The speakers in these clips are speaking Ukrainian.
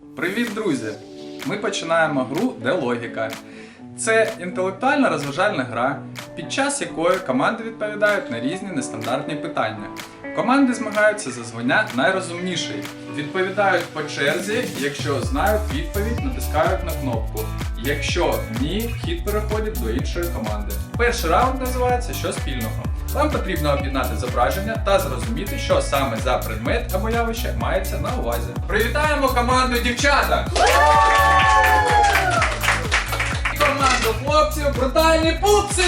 Привіт, друзі! Ми починаємо гру Де логіка. Це інтелектуальна розважальна гра, під час якої команди відповідають на різні нестандартні питання. Команди змагаються за звання найрозумніший. Відповідають по черзі, якщо знають відповідь, натискають на кнопку. Якщо ні, хід переходить до іншої команди. Перший раунд називається Що спільного. Вам потрібно об'єднати зображення та зрозуміти, що саме за предмет або явище мається на увазі. Привітаємо команду дівчата! Команду хлопців брутальні пупси!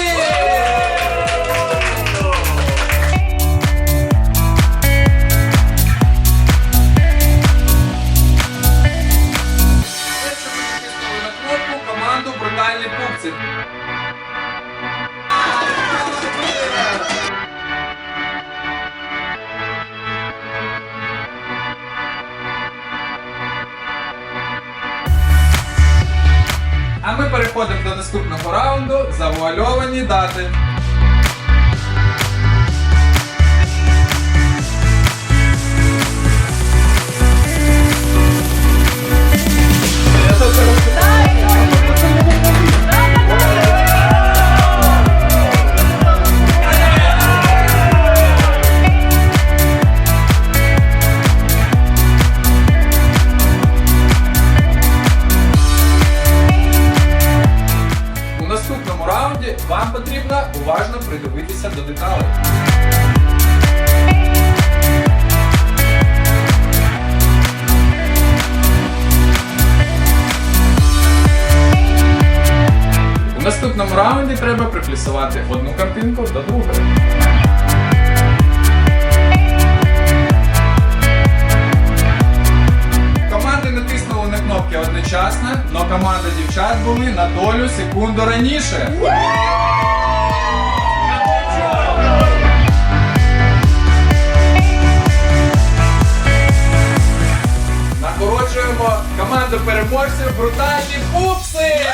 Пупси. А ми переходимо до наступного раунду завуальовані дати. Придивитися до деталей. У наступному раунді треба приплюсувати одну картинку до другої. Команди натиснули на кнопки одночасно, але команда дівчат були на долю секунду раніше. Команду переможців брутальні пупси!